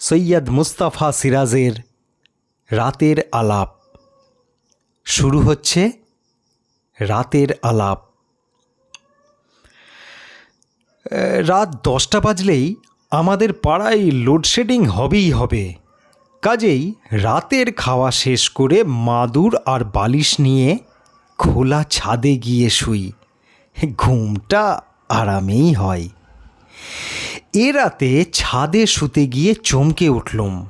সৈয়দ মুস্তাফা সিরাজের রাতের আলাপ। শুরু হচ্ছে রাতের আলাপ। রাত দশটা বাজলেই আমাদের পাড়ায় লোডশেডিং হবেই হবে। কাজেই রাতের খাওয়া শেষ করে মাদুর আর বালিশ নিয়ে খোলা ছাদে গিয়ে শুই। ঘুমটা আরামেই হয়। এ রাতে ছাদে শুতে গিয়ে চমকে উঠলুম।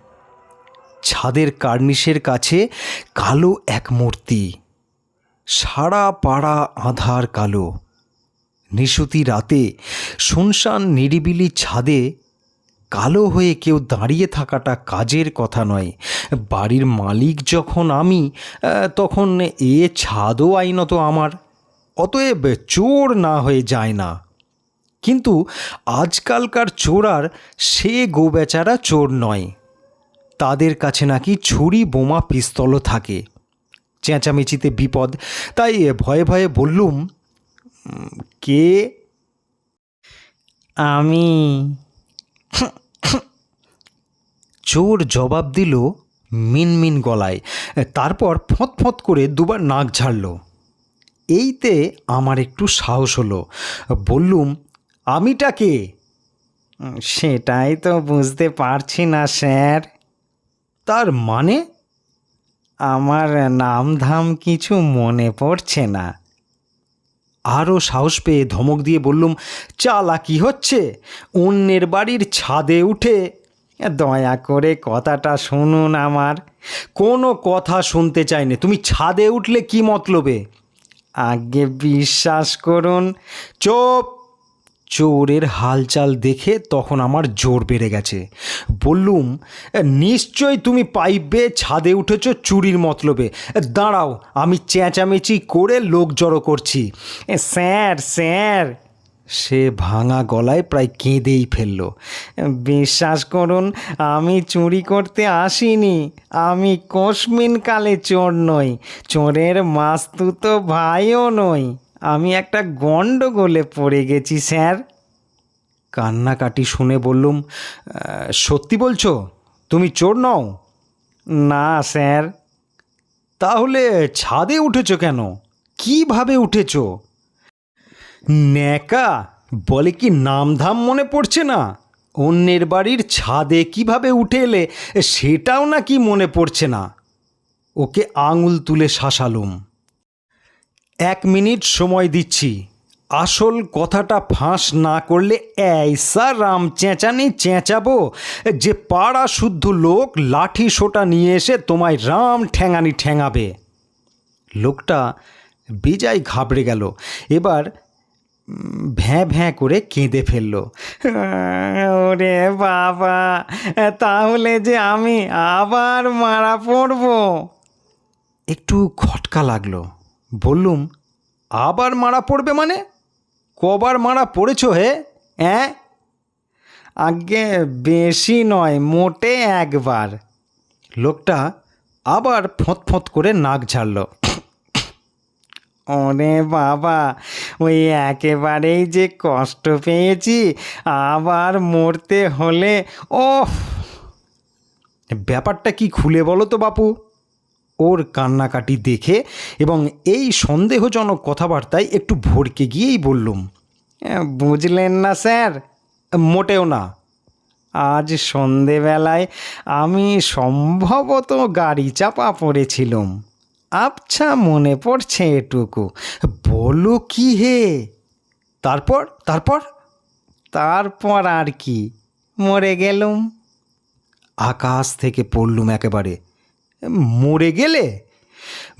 ছাদের কার্নিশের কাছে কালো এক মূর্তি। সারা পাড়া আধার কালো। নিশুতি রাতে শুনশান নিরিবিলি ছাদে কালো হয়ে কেউ দাঁড়িয়ে থাকাটা কাজের কথা নয়। বাড়ির মালিক যখন আমি তখন এ ছাদও আইনত আমার। অতএব চোর না হয়ে যায় না। কিন্তু আজকালকার চোর আর সে গোবেচারা চোর নয়। তাদের কাছে নাকি ছুরি, বোমা, পিস্তলও থাকে। চেঁচামেচিতে বিপদ, তাই ভয়ে ভয়ে বললুম, কে? আমি। চোর জবাব দিল মিনমিন গলায়, তারপর ফঁত ফঁত করে দুবার নাক ঝাড়ল। এইতে আমার একটু সাহস হলো। বললুম আমিটা কে? সেটাই তো বুঝতে পারছি না স্যার। তার মানে? আমার নাম ধাম কিছু মনে পড়ছে না। আরও সাহস পেয়ে ধমক দিয়ে বললুম চালা কি হচ্ছে। অন্যের বাড়ির ছাদে উঠে দয়া করে কথাটা শুনুন আমার। কোনো কথা শুনতে চাইনি তুমি ছাদে উঠলে কি মতলবে? আগে বিশ্বাস করুন। চোপ! চোরের হালচাল দেখে তখন আমার জোর বেড়ে গেছে। বললুম নিশ্চয় তুমি পাইপ ছাদে উঠেছ চুরির মতলবে। দাঁড়াও, আমি চেঁচামেচি করে লোক জড়ো করছি। Sir sir! সে ভাঙা গলায় প্রায় কেঁদেই ফেলল। বিশ্বাস করুন, আমি চুরি করতে আসিনি। আমি কসমিন কালে চোর নই। চোরের মাস্তুতো ভাইও নই। আমি একটা গণ্ডগোলে পড়ে গেছি, স্যার। কান্নাকাটি শুনে বললুম সত্যি বলছো? তুমি চোর নও? না, স্যার। তাহলে ছাদে উঠেছো কেন? কীভাবে উঠেছো? ন্যাকা, বলে কি নামধাম মনে পড়ছে না? অন্যের বাড়ির ছাদে কীভাবে উঠে এলে সেটাও নাকি মনে পড়ছে না? ওকে আঙুল তুলে শাসালুম। এক মিনিট সময় দিচ্ছি। আসল কথাটা ফাঁস না করলে এইসা রাম চেঁচানি চেঁচাবো। যে পাড়া শুদ্ধ লোক লাঠি সোটা নিয়ে এসে তোমায় রাম ঠ্যাঙানি ঠ্যাঙাবে লোকটা বেজায় ঘাবড়ে গেল। এবার ভ্যাঁ ভ্যাঁ করে কেঁদে ফেলল। ওরে বাবা, তাহলে যে আমি আবার মারা পড়ব। একটু খটকা লাগল। বললুম, আবার মারা পড়বে মানে? কবার মারা পড়েছ হে? অ্যাঁ? আগে বেশি নয়, মোটে একবার। লোকটা আবার ফোঁত ফোঁত করে নাক ঝাড়ল। ওরে বাবা, ওই একেবারেই যে কষ্ট পেয়েছি, আবার মরতে হলে ও ব্যাপারটা কি খুলে বলো তো বাপু। ওর কান্নাকাটি দেখে এবং এই সন্দেহজনক কথাবার্তায় একটু ভড়কে গিয়েই বললুম "এ, বুঝলেন না স্যার? মোটেও না। আজ সন্ধেবেলায় আমি সম্ভবত গাড়ি চাপা পড়েছিলাম। আচ্ছা মনে পড়ছে এটুকু। বলো কি হে? তারপর তারপর? তারপর আর কি? মরে গেলুম? আকাশ থেকে পড়লুম একেবারে। মরে গেলে?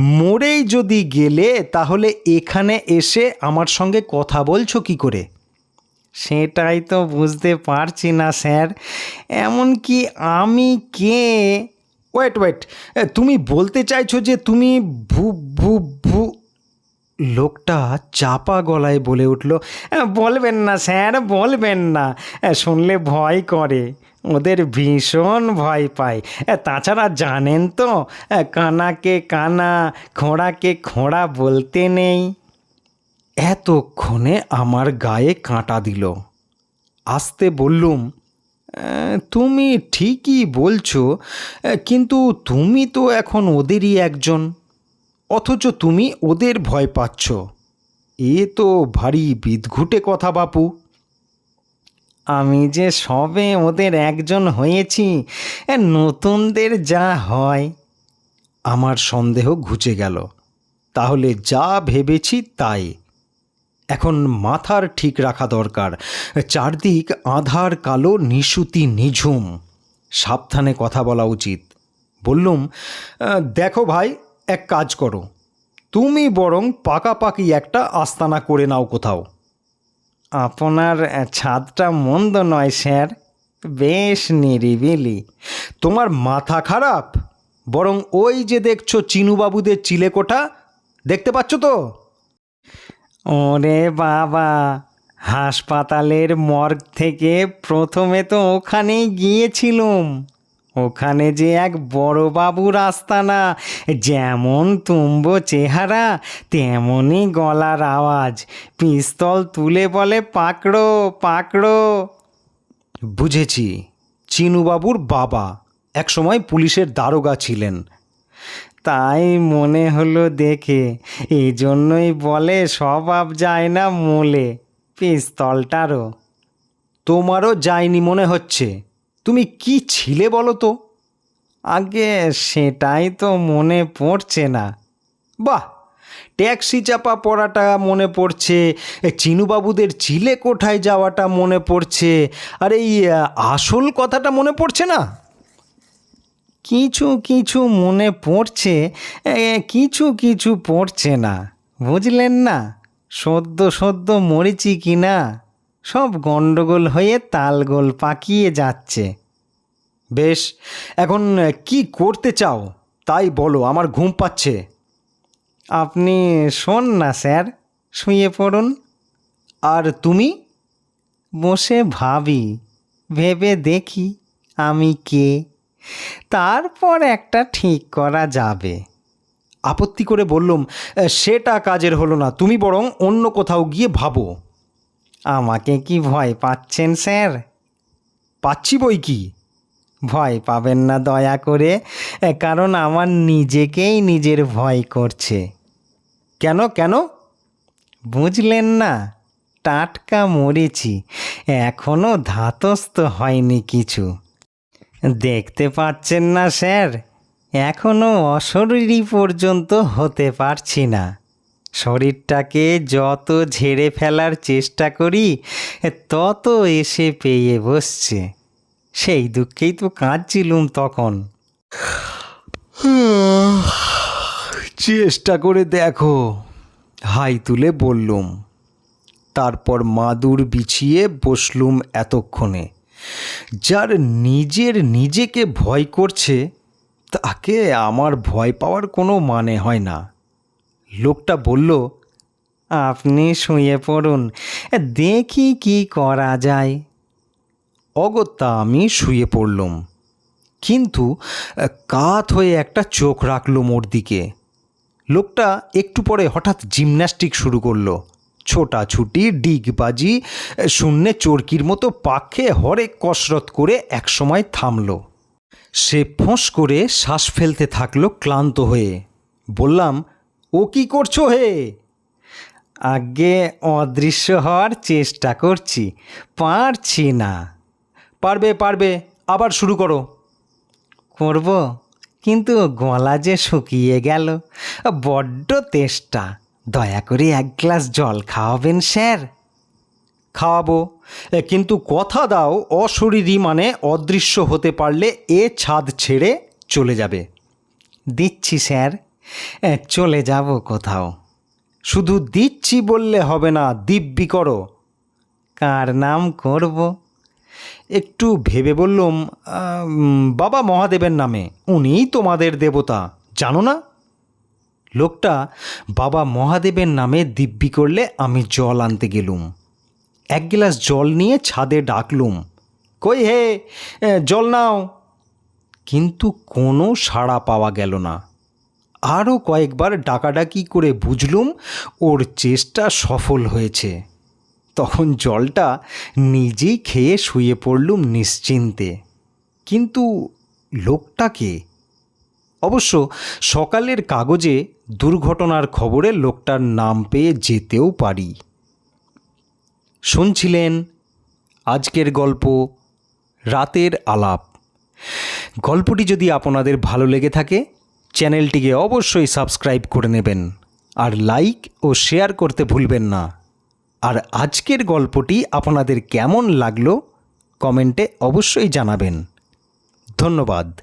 মরেই যদি গেলে, তাহলে এখানে এসে আমার সঙ্গে কথা বলছো কি করে? সেটাই তো বুঝতে পারছি না, স্যার। এমনকি আমি কে? Wait wait. তুমি বলতে চাইছো যে তুমি ভু ভু ভু লোকটা চাপা গলায় বলে উঠল বলবেন না স্যার, বলবেন না। শুনলে ভয় করে। ওদের ভীষণ ভয় পায়। তাছাড়া জানেন তো কানাকে কানা, খোঁড়াকে খোঁড়া বলতে নেই। এতক্ষণে আমার গায়ে কাঁটা দিল। আসতে বললুম তুমি ঠিকই বলছো কিন্তু তুমি তো এখন ওদেরই একজন। অথচ তুমি ওদের ভয় পাচ্ছ। এ তো ভারী বিদঘুটে কথা, বাপু। আমি যে সবে ওদের একজন হয়েছি নতুনদের যা হয়। আমার সন্দেহ ঘুচে গেল। তাহলে যা ভেবেছি তাই। এখন মাথার ঠিক রাখা দরকার। চারদিক আধার, কালো, নিশুতি, নিঝুম। সাবধানে কথা বলা উচিত। বললুম দেখো ভাই এক কাজ করো। তুমি বরং পাকাপাকি একটা আস্তানা করে নাও কোথাও। আপনার ছাদটা মন্দ নয়, স্যার। বেশ নিরিবিলি। তোমার মাথা খারাপ? বরং ওই যে দেখছ চিনুবাবুদের চিলেকোঠা, দেখতে পাচ্ছ তো? ওরে বাবা! হাসপাতালের মর্গ থেকে প্রথমে তো ওখানেই গিয়েছিলুম। ওখানে যে এক বড় বাবুর আস্তানা যেমন তুম্ব চেহারা তেমনই গলার আওয়াজ। পিস্তল তুলে বলে পাকড়ো পাকড়ো। বুঝেছি চিনুবাবুর বাবা একসময় পুলিশের দারোগা ছিলেন। তাই মনে হলো দেখে এই জন্যই বলে স্বভাব যায় না মোলে পিস্তলটারও। তোমারও যায়নি মনে হচ্ছে? তুমি কি ছিলে বলো তো? আগে সেটাই তো মনে পড়ছে না। বাহ! ট্যাক্সি চাপা পড়াটা মনে পড়ছে, চিনুবাবুদের চিলে কোঠায় যাওয়াটা মনে পড়ছে, আর এই আসল কথাটা মনে পড়ছে না? কিছু কিছু মনে পড়ছে কিছু কিছু পড়ছে না, বুঝলেন না? সদ্য সদ্য মরেছি কি না? সব গণ্ডগোল হয়ে তালগোল পাকিয়ে যাচ্ছে। বেশ, এখন কি করতে চাও? তাই বলো, আমার ঘুম পাচ্ছে। আপনি শোন না, স্যার, শুয়ে পড়ুন। আর তুমি? বসে ভাবি, ভেবে দেখি আমি কে। তারপর একটা ঠিক করা যাবে। আপত্তি করে বললুম সেটা কাজের হলো না, তুমি বরং অন্য কোথাও গিয়ে ভাবো। আমাকে কি ভয় পাচ্ছেন, স্যার? পাচ্ছি বই কি? ভয় পাবেন না দয়া করে, কারণ আমার নিজেকেই নিজের ভয় করছে। কেন কেন? বুঝলেন না, টাটকা মরেছি এখনও ধাতস্থ হয়নি কিছু। দেখতে পাচ্ছেন না, স্যার এখনও অশরীরই পর্যন্ত হতে পারছি না। শরীরটাকে যত ঝেড়ে ফেলার চেষ্টা করি, তত এসে পেয়ে বসছে। সেই দুঃখেই তো কাঁদছিলুম তখন। চেষ্টা করে দেখো, হাই তুলে বললুম। তারপর মাদুর বিছিয়ে বসলুম এতক্ষণে। যার নিজের নিজেকে ভয় করছে, তাকে আমার ভয় পাওয়ার কোনো মানে হয় না। লোকটা বলল, আপনি শুয়ে পড়ুন, দেখি কি করা যায়। অগত্যা আমি শুয়ে পড়লুম, কিন্তু, কাত হয়ে একটা চোখ রাখলুম ওর দিকে। লোকটা একটু পরে হঠাৎ জিমন্যাস্টিক শুরু করল, ছোটাছুটি, ডিগবাজি, শূন্যে চরকির মতো পাখে হরেক কসরত করে একসময় থামলো। সে ফোঁস করে শ্বাস ফেলতে থাকল ক্লান্ত হয়ে। বললাম ও কি করছ হে? আগে অদৃশ্য হওয়ার চেষ্টা করছি, পারছি না। পারবে পারবে, আবার শুরু করো। করব, কিন্তু গলা যে শুকিয়ে গেল, বড্ড তেষ্টা। দয়া করে এক গ্লাস জল খাওয়াবেন, স্যার। খাওয়াবো কিন্তু কথা দাও, অশরীরী মানে অদৃশ্য হতে পারলে এ ছাদ ছেড়ে চলে যাবে। দিচ্ছি, স্যার। চলে যাব কোথাও। শুধু দিচ্ছি বললে হবে না, দিব্যি করো। কার নাম করব? একটু ভেবে বললুম বাবা মহাদেবের নামে, উনিই তোমাদের দেবতা, জানো না? লোকটা বাবা মহাদেবের নামে দিব্যি করলে আমি জল আনতে গেলুম। এক গ্লাস জল নিয়ে ছাদে ডাকলুম, কই হে জল নাও। কিন্তু কোনো সাড়া পাওয়া গেল না। আরও কয়েকবার ডাকাডাকি করে বুঝলুম ওর চেষ্টা সফল হয়েছে। তখন জলটা নিজেই খেয়ে শুয়ে পড়লুম নিশ্চিন্তে। কিন্তু লোকটাকে অবশ্য সকালের কাগজে দুর্ঘটনার খবরে লোকটার নাম পেয়ে যেতেও পারি। শুনছিলেন আজকের গল্প রাতের আলাপ। গল্পটি যদি আপনাদের ভালো লেগে থাকে চ্যানেলটিকে অবশ্যই সাবস্ক্রাইব করে নেবেন। আর লাইক ও শেয়ার করতে ভুলবেন না। আর আজকের গল্পটি আপনাদের কেমন লাগল, কমেন্টে অবশ্যই জানাবেন। ধন্যবাদ।